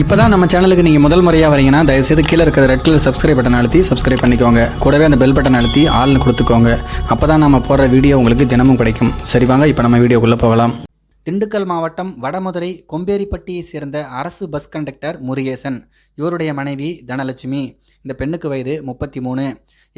இப்போ தான் நம்ம சேனலுக்கு நீங்கள் முதல் முறையாக வரீங்கன்னா தயவுசெய்து கீழே இருக்கிற ரெட் கலர் சப்ஸ்கிரைப் பட்டன் அழுத்தி சப்ஸ்கிரைப் பண்ணிக்கோங்க. கூடவே அந்த பெல் பட்டன் அழுத்தி ஆள்னு கொடுத்துக்கோங்க. அப்போ தான் நம்ம போடுற வீடியோ உங்களுக்கு தினமும் கிடைக்கும். சரி வாங்க இப்போ நம்ம வீடியோக்குள்ளே போகலாம். திண்டுக்கல் மாவட்டம் வடமதுரை கொம்பேரிப்பட்டியை சேர்ந்த அரசு பஸ் கண்டக்டர் முருகேசன். இவருடைய மனைவி தனலட்சுமி. இந்த பெண்ணுக்கு வயது முப்பத்தி மூணு.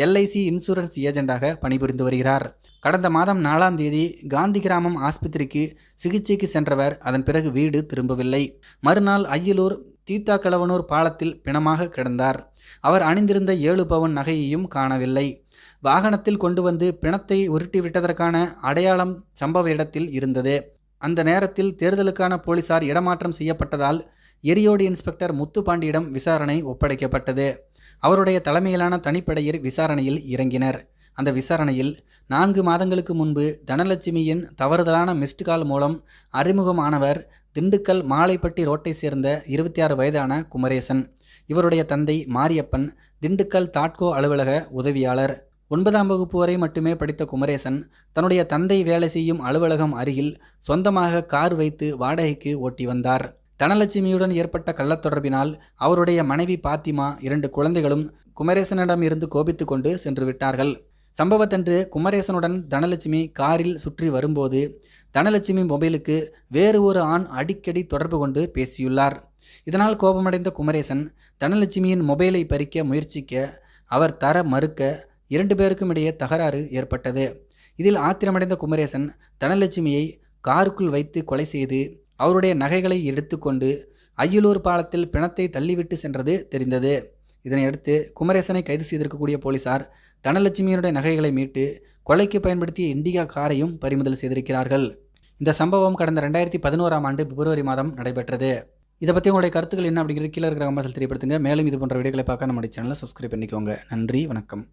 எல்ஐசி இன்சூரன்ஸ் ஏஜெண்டாக பணிபுரிந்து வருகிறார். கடந்த மாதம் நாலாம் தேதி காந்தி கிராமம் ஆஸ்பத்திரிக்கு சிகிச்சைக்கு சென்றவர். அதன் பிறகு வீடு திரும்பவில்லை. மறுநாள் அய்யலூர் தீத்தாக்கிழவனூர் பாலத்தில் பிணமாக கிடந்தார். அவர் அணிந்திருந்த ஏழு பவன் நகையையும் காணவில்லை. வாகனத்தில் கொண்டு வந்து பிணத்தை உருட்டி விட்டதற்கான அடையாளம் சம்பவ இடத்தில் இருந்தது. அந்த நேரத்தில் தேர்தலுக்கான போலீசார் இடமாற்றம் செய்யப்பட்டதால் எரியோடு இன்ஸ்பெக்டர் முத்துப்பாண்டியிடம் விசாரணை ஒப்படைக்கப்பட்டது. அவருடைய தலைமையிலான தனிப்படையர் விசாரணையில் இறங்கினர். அந்த விசாரணையில் நான்கு மாதங்களுக்கு முன்பு தனலட்சுமியின் தவறுதலான மிஸ்டு கால் மூலம் அறிமுகமானவர் திண்டுக்கல் மாலைப்பட்டி ரோட்டை சேர்ந்த இருபத்தி ஆறு வயதான குமரேசன். இவருடைய தந்தை மாரியப்பன் திண்டுக்கல் தாட்கோ அலுவலக உதவியாளர். ஒன்பதாம் வகுப்பு வரை மட்டுமே படித்த குமரேசன் தன்னுடைய தந்தை வேலை செய்யும் அலுவலகம் அருகில் சொந்தமாக கார் வைத்து வாடகைக்கு ஓட்டி வந்தார். தனலட்சுமியுடன் ஏற்பட்ட கள்ளத்தொடர்பினால் அவருடைய மனைவி பாத்திமா இரண்டு குழந்தைகளும் குமரேசனிடம் இருந்து கோபித்து கொண்டு சென்று விட்டார்கள். சம்பவத்தன்று குமரேசனுடன் தனலட்சுமி காரில் சுற்றி வரும்போது தனலட்சுமி மொபைலுக்கு வேறு ஒரு ஆண் அடிக்கடி தொடர்பு கொண்டு பேசியுள்ளார். இதனால் கோபமடைந்த குமரேசன் தனலட்சுமியின் மொபைலை பறிக்க முயற்சிக்க அவர் தர மறுக்க இரண்டு பேருக்கும் இடையே தகராறு ஏற்பட்டது. இதில் ஆத்திரமடைந்த குமரேசன் தனலட்சுமியை காருக்குள் வைத்து கொலை செய்து அவருடைய நகைகளை எடுத்துக்கொண்டு அய்யலூர் பாலத்தில் பிணத்தை தள்ளிவிட்டு சென்றது தெரிந்தது. இதனையடுத்து குமரேசனை கைது செய்திருக்கக்கூடிய போலீசார் தனலட்சுமியினுடைய நகைகளை மீட்டு கொலைக்கு பயன்படுத்திய இண்டிகா காரையும் பறிமுதல் செய்திருக்கிறார்கள். இந்த சம்பவம் கடந்த ரெண்டாயிரத்தி பதினோராம் ஆண்டு பிப்ரவரி மாதம் நடைபெற்றது. இதை பற்றி உங்களுடைய கருத்துக்கள் என்ன அப்படிங்கிறது கீழே இருக்கிற கம்பத்தில் தெரியப்படுத்துங்க. மேலும் இது போன்ற வீடியோக்களை பார்க்க நம்முடைய சேனலை சப்ஸ்கிரைப் பண்ணிக்கோங்க. நன்றி வணக்கம்.